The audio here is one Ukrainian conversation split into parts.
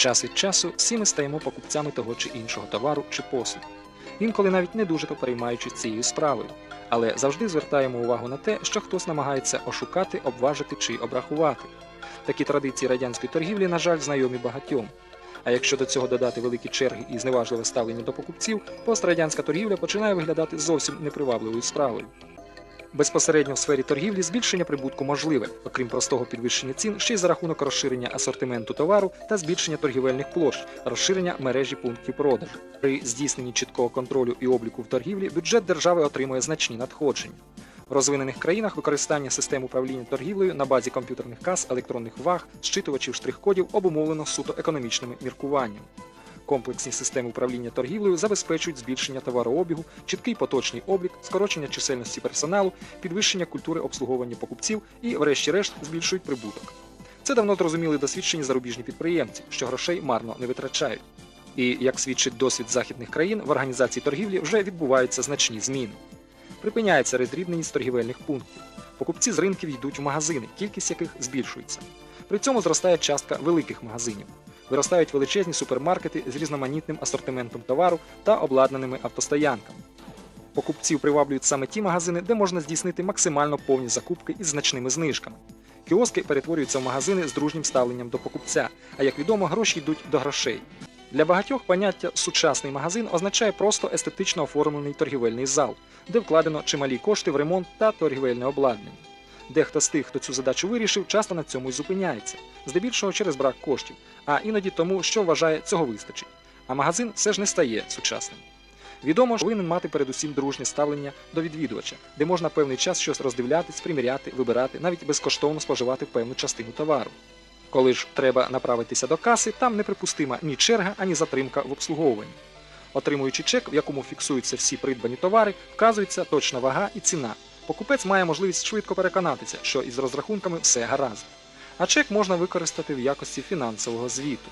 Час від часу всі ми стаємо покупцями того чи іншого товару чи послуг. Інколи навіть не дуже то переймаючись цією справою, але завжди звертаємо увагу на те, що хтось намагається ошукати, обважити чи обрахувати. Такі традиції радянської торгівлі, на жаль, знайомі багатьом. А якщо до цього додати великі черги і зневажливе ставлення до покупців, пострадянська торгівля починає виглядати зовсім непривабливою справою. Безпосередньо в сфері торгівлі збільшення прибутку можливе, окрім простого підвищення цін, ще й за рахунок розширення асортименту товару та збільшення торгівельних площ, розширення мережі пунктів продажу. При здійсненні чіткого контролю і обліку в торгівлі бюджет держави отримує значні надходження. В розвинених країнах використання систем управління торгівлею на базі комп'ютерних кас, електронних ваг, зчитувачів штрих-кодів обумовлено суто економічними міркуваннями. Комплексні системи управління торгівлею забезпечують збільшення товарообігу, чіткий поточний облік, скорочення чисельності персоналу, підвищення культури обслуговування покупців і, врешті-решт, збільшують прибуток. Це давно зрозуміли досвідчені зарубіжні підприємці, що грошей марно не витрачають. І, як свідчить досвід західних країн, в організації торгівлі вже відбуваються значні зміни. Припиняється роздрібненість торгівельних пунктів. Покупці з ринків йдуть в магазини, кількість яких збільшується. При цьому зростає частка великих магазинів. Виростають величезні супермаркети з різноманітним асортиментом товару та обладнаними автостоянками. Покупців приваблюють саме ті магазини, де можна здійснити максимально повні закупки із значними знижками. Кіоски перетворюються в магазини з дружнім ставленням до покупця, а як відомо, гроші йдуть до грошей. Для багатьох поняття сучасний магазин означає просто естетично оформлений торгівельний зал, де вкладено чималі кошти в ремонт та торгівельне обладнання. Дехто з тих, хто цю задачу вирішив, часто на цьому й зупиняється, здебільшого через брак коштів, а іноді тому, що вважає, цього вистачить. А магазин все ж не стає сучасним. Відомо, що повинен мати передусім дружнє ставлення до відвідувача, де можна певний час щось роздивлятись, приміряти, вибирати, навіть безкоштовно споживати певну частину товару. Коли ж треба направитися до каси, там неприпустима ні черга, ані затримка в обслуговуванні. Отримуючи чек, в якому фіксуються всі придбані товари, вказується точна вага і ціна. Покупець має можливість швидко переконатися, що із розрахунками все гаразд. А чек можна використати в якості фінансового звіту.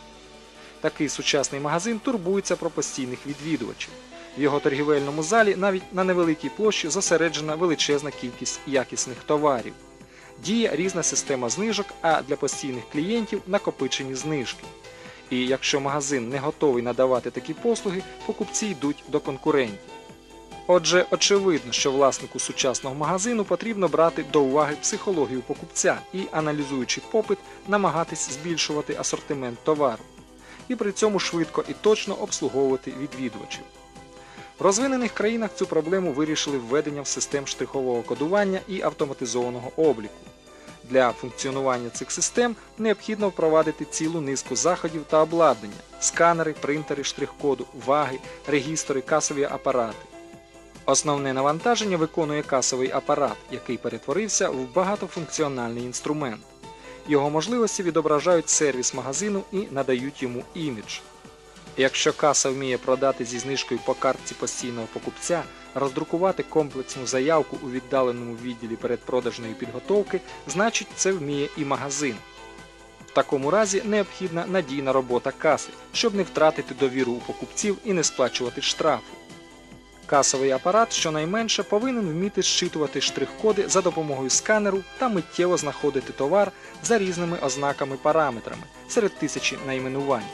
Такий сучасний магазин турбується про постійних відвідувачів. В його торгівельному залі навіть на невеликій площі зосереджена величезна кількість якісних товарів. Діє різна система знижок, а для постійних клієнтів накопичені знижки. І якщо магазин не готовий надавати такі послуги, покупці йдуть до конкурентів. Отже, очевидно, що власнику сучасного магазину потрібно брати до уваги психологію покупця і, аналізуючи попит, намагатись збільшувати асортимент товару, і при цьому швидко і точно обслуговувати відвідувачів. В розвинених країнах цю проблему вирішили введенням систем штрихового кодування і автоматизованого обліку. Для функціонування цих систем необхідно впровадити цілу низку заходів та обладнання: сканери, принтери штрих-коду, ваги, регістри, касові апарати. Основне навантаження виконує касовий апарат, який перетворився в багатофункціональний інструмент. Його можливості відображають сервіс магазину і надають йому імідж. Якщо каса вміє продати зі знижкою по картці постійного покупця, роздрукувати комплексну заявку у віддаленому відділі передпродажної підготовки, значить це вміє і магазин. В такому разі необхідна надійна робота каси, щоб не втратити довіру у покупців і не сплачувати штрафи. Касовий апарат щонайменше повинен вміти зчитувати штрих-коди за допомогою сканеру та миттєво знаходити товар за різними ознаками параметрами серед тисячі найменувань.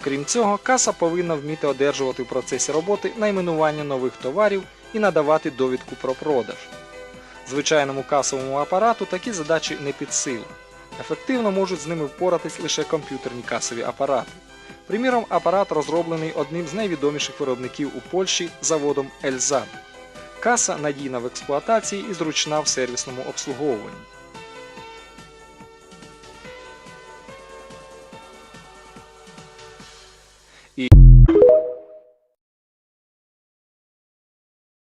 Крім цього, каса повинна вміти одержувати в процесі роботи найменування нових товарів і надавати довідку про продаж. Звичайному касовому апарату такі задачі не під силу. Ефективно можуть з ними впоратись лише комп'ютерні касові апарати. Приміром, апарат розроблений одним з найвідоміших виробників у Польщі заводом Ельзад. Каса надійна в експлуатації і зручна в сервісному обслуговуванні.